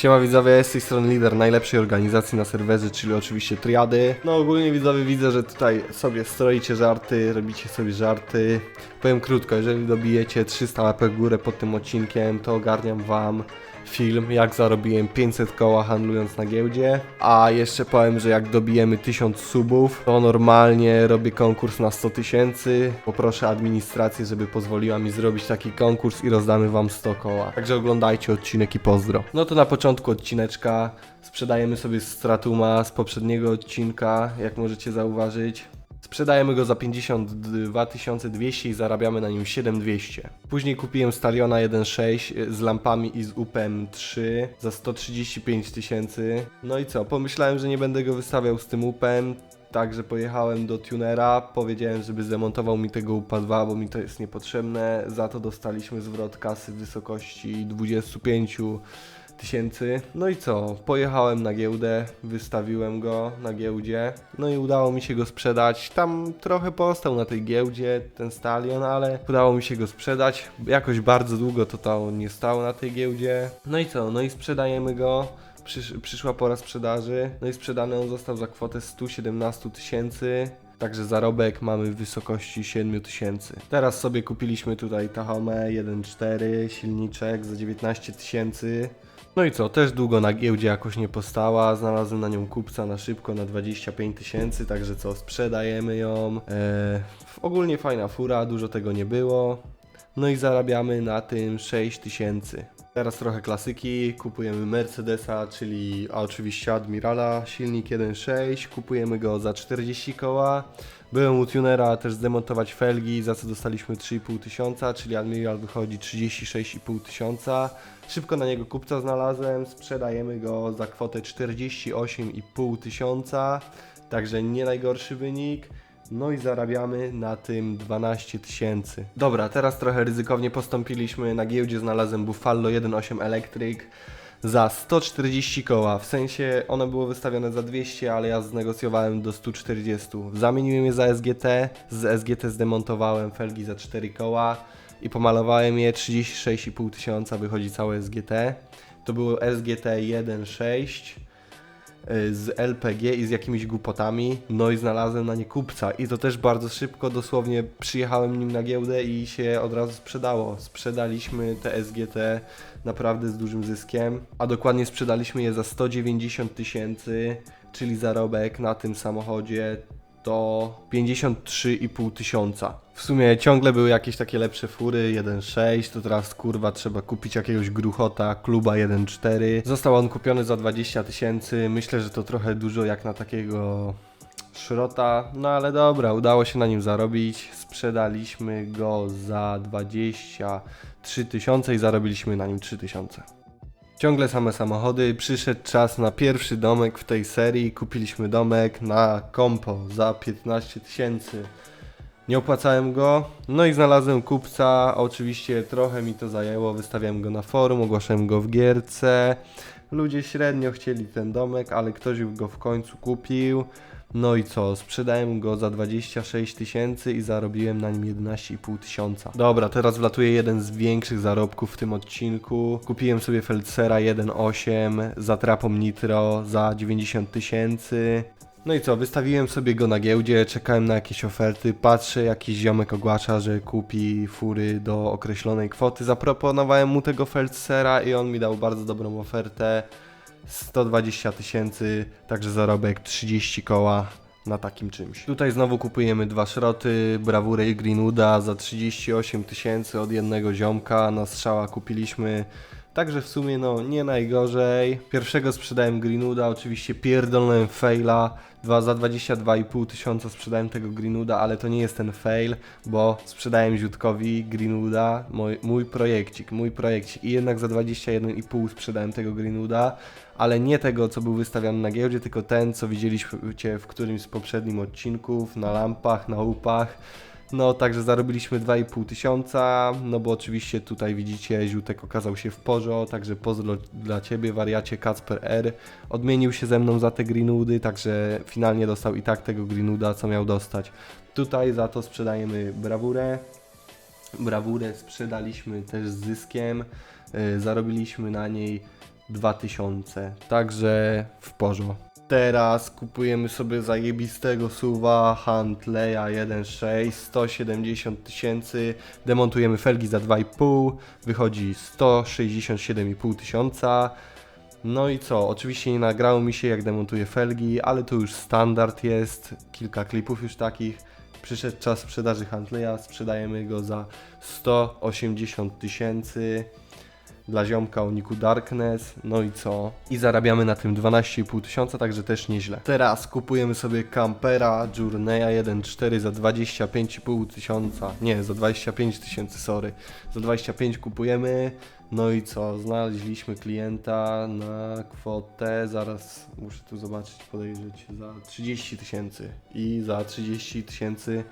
Siema widzowie, z tej strony lider najlepszej organizacji na serwerze, czyli oczywiście Triady. No ogólnie widzowie widzę, że tutaj sobie stroicie żarty, robicie sobie żarty. Powiem krótko, jeżeli dobijecie 300 łapek górę pod tym odcinkiem, to ogarniam wam film, jak zarobiłem 500 koła handlując na giełdzie. A jeszcze powiem, że jak dobijemy 1000 subów, to normalnie robię konkurs na 100 tysięcy. Poproszę administrację, żeby pozwoliła mi zrobić taki konkurs i rozdamy wam 100 koła. Także oglądajcie odcinek i pozdro. No to na początku odcineczka sprzedajemy sobie Stratuma z poprzedniego odcinka, jak możecie zauważyć. Sprzedajemy go za 52 200 i zarabiamy na nim 7200. Później kupiłem Stariona 1.6 z lampami i z UPM 3 za 135 tysięcy. No i co, pomyślałem, że nie będę go wystawiał z tym UPM, Także pojechałem do tunera, powiedziałem, żeby zdemontował mi tego UPA 2, bo mi to jest niepotrzebne. Za to dostaliśmy zwrot kasy w wysokości 25 tysięcy. No i co? Pojechałem na giełdę, wystawiłem go na giełdzie, no i udało mi się go sprzedać. Tam trochę postał na tej giełdzie ten stalion, ale udało mi się go sprzedać. Jakoś bardzo długo to to nie stało na tej giełdzie. No i co? No i sprzedajemy go. Przysz, przyszła pora sprzedaży, no i sprzedany on został za kwotę 117 tysięcy. Także zarobek mamy w wysokości 7 tysięcy. Teraz sobie kupiliśmy tutaj Tahomę 1.4, silniczek za 19 tysięcy. No i co, też długo na giełdzie jakoś nie postała, znalazłem na nią kupca na szybko na 25 tysięcy, także co, sprzedajemy ją. Eee, ogólnie fajna fura, dużo tego nie było. No i zarabiamy na tym 6 tysięcy. Teraz trochę klasyki, kupujemy Mercedesa, czyli oczywiście Admirala, silnik 1.6, kupujemy go za 40 koła. Byłem u tunera też zdemontować felgi, za co dostaliśmy 3,5 tysiąca, czyli Admiral wychodzi 36,5 tysiąca. Szybko na niego kupca znalazłem, sprzedajemy go za kwotę 48,5 tysiąca, także nie najgorszy wynik. No i zarabiamy na tym 12 tysięcy. Dobra, teraz trochę ryzykownie postąpiliśmy. Na giełdzie znalazłem Buffalo 1.8 Electric za 140 koła. W sensie ono było wystawione za 200, ale ja znegocjowałem do 140. Zamieniłem je za SGT, z SGT zdemontowałem felgi za 4 koła i pomalowałem je 36,5 tysiąca, wychodzi całe SGT. To było SGT 1.6 y, z LPG i z jakimiś głupotami, no i znalazłem na nie kupca i to też bardzo szybko, dosłownie przyjechałem nim na giełdę i się od razu sprzedało. Sprzedaliśmy te SGT naprawdę z dużym zyskiem, a dokładnie sprzedaliśmy je za 190 tysięcy, czyli zarobek na tym samochodzie to 53,5 tysiąca. W sumie ciągle były jakieś takie lepsze fury, 1.6, to teraz kurwa trzeba kupić jakiegoś gruchota, kluba 1.4. Został on kupiony za 20 tysięcy, myślę, że to trochę dużo jak na takiego szrota, no ale dobra, udało się na nim zarobić. Sprzedaliśmy go za 23 tysiące i zarobiliśmy na nim 3 tysiące. Ciągle same samochody. Przyszedł czas na pierwszy domek w tej serii. Kupiliśmy domek na kompo za 15 tysięcy. Nie opłacałem go, no i znalazłem kupca. Oczywiście trochę mi to zajęło. Wystawiałem go na forum, ogłaszałem go w gierce. Ludzie średnio chcieli ten domek, ale ktoś go w końcu kupił. No i co? Sprzedałem go za 26 tysięcy i zarobiłem na nim 11,5 tysiąca. Dobra, teraz wlatuje jeden z większych zarobków w tym odcinku. Kupiłem sobie Felcera 1.8 za trapą Nitro za 90 tysięcy. No i co, wystawiłem sobie go na giełdzie, czekałem na jakieś oferty, patrzę, jakiś ziomek ogłasza, że kupi fury do określonej kwoty. Zaproponowałem mu tego Felcera i on mi dał bardzo dobrą ofertę. 120 tysięcy, także zarobek 30 koła na takim czymś. Tutaj znowu kupujemy dwa szroty, Brawurę i Greenwooda za 38 tysięcy od jednego ziomka, na strzała kupiliśmy Także w sumie no nie najgorzej. Pierwszego sprzedałem Greenwooda, oczywiście pierdolnąłem faila. Dwa, za 22,5 tysiąca sprzedałem tego Greenwooda, ale to nie jest ten fail, bo sprzedałem Ziutkowi Greenwooda, mój, mój projekcik, mój projekcik i jednak za 21,5 sprzedałem tego Greenwooda, ale nie tego, co był wystawiany na giełdzie, tylko ten, co widzieliście w którymś z poprzednich odcinków, na lampach, na upach. No, także zarobiliśmy 2,5 tysiąca, no bo oczywiście tutaj widzicie, Ziutek okazał się w porzo, także pozdro dla Ciebie, wariacie Kacper R. Odmienił się ze mną za te Greenwoody, także finalnie dostał i tak tego Greenwooda, co miał dostać. Tutaj za to sprzedajemy brawurę. Brawurę sprzedaliśmy też z zyskiem, yy, zarobiliśmy na niej 2000. Także w porządku. Teraz kupujemy sobie zajebistego suwa Huntleya 1.6 170 tysięcy, demontujemy felgi za 2,5, wychodzi 167,5 tysiąca. No i co? Oczywiście nie nagrało mi się jak demontuję felgi, ale to już standard jest, kilka klipów już takich. Przyszedł czas sprzedaży Huntleya, sprzedajemy go za 180 tysięcy dla ziomka o niku Darkness, no i co? I zarabiamy na tym 12,5 tysiąca, także też nieźle. Teraz kupujemy sobie kampera Journeya 1.4 za 25,5 tysiąca, nie, za 25 tysięcy, sorry. Za 25 kupujemy, no i co? Znaleźliśmy klienta na kwotę, zaraz muszę tu zobaczyć, podejrzeć, za 30 tysięcy i za 30 tysięcy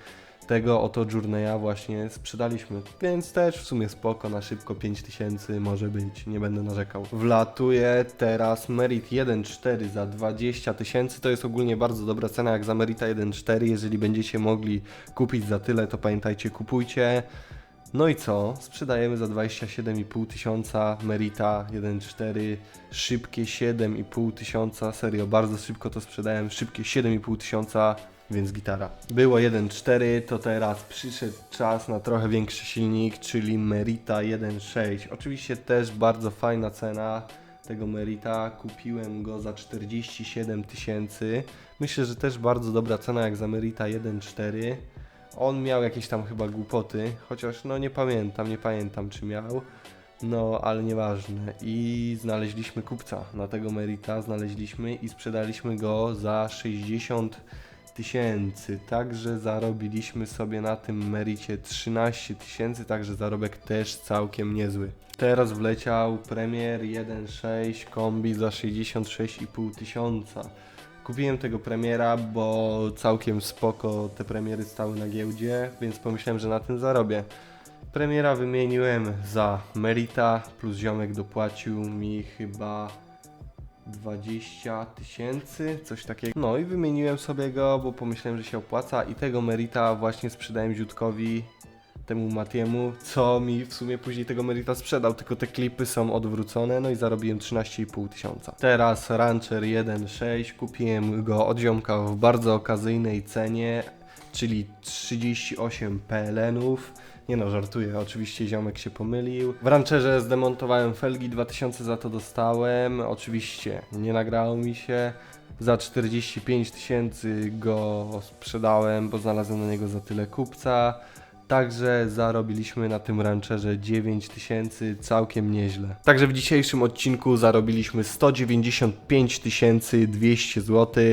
tego oto Journeya właśnie sprzedaliśmy. Więc też w sumie spoko, na szybko 5000 może być, nie będę narzekał. Wlatuje teraz Merit 1.4 za 20 tysięcy, to jest ogólnie bardzo dobra cena jak za Merita 1.4, jeżeli będziecie mogli kupić za tyle, to pamiętajcie, kupujcie. No i co? Sprzedajemy za 27,5 tysiąca Merita 1.4, szybkie 7,5 tysiąca, serio, bardzo szybko to sprzedałem, szybkie 7,5 tysiąca, więc gitara. Było 1.4, to teraz przyszedł czas na trochę większy silnik, czyli Merita 1.6. Oczywiście też bardzo fajna cena tego Merita, kupiłem go za 47 tysięcy. Myślę, że też bardzo dobra cena jak za Merita 1.4. On miał jakieś tam chyba głupoty, chociaż no nie pamiętam, nie pamiętam czy miał. No, ale nieważne. I znaleźliśmy kupca na tego Merita, znaleźliśmy i sprzedaliśmy go za 60 tysięcy. Także zarobiliśmy sobie na tym Mericie 13 tysięcy, także zarobek też całkiem niezły. Teraz wleciał Premier 1.6 kombi za 66,5 tysiąca. Kupiłem tego premiera, bo całkiem spoko te premiery stały na giełdzie, więc pomyślałem, że na tym zarobię. Premiera wymieniłem za Merita, plus ziomek dopłacił mi chyba 20 tysięcy, coś takiego. No i wymieniłem sobie go, bo pomyślałem, że się opłaca i tego Merita właśnie sprzedałem Ziutkowi, temu Matiemu, co mi w sumie później tego Merita sprzedał, tylko te klipy są odwrócone, no i zarobiłem 13,5 tysiąca. Teraz Rancher 1.6, kupiłem go od ziomka w bardzo okazyjnej cenie, czyli 38 PLN-ów. Nie no, żartuję, oczywiście ziomek się pomylił. W rancherze zdemontowałem felgi, 2000 za to dostałem. Oczywiście nie nagrało mi się. Za 45 tysięcy go sprzedałem, bo znalazłem na niego za tyle kupca. Także zarobiliśmy na tym rancherze 9 tysięcy, całkiem nieźle. Także w dzisiejszym odcinku zarobiliśmy 195 200 zł.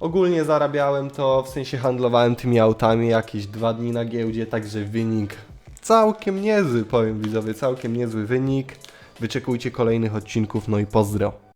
Ogólnie zarabiałem to, w sensie handlowałem tymi autami jakieś dwa dni na giełdzie, także wynik całkiem niezły, powiem widzowie, całkiem niezły wynik. Wyczekujcie kolejnych odcinków, no i pozdro.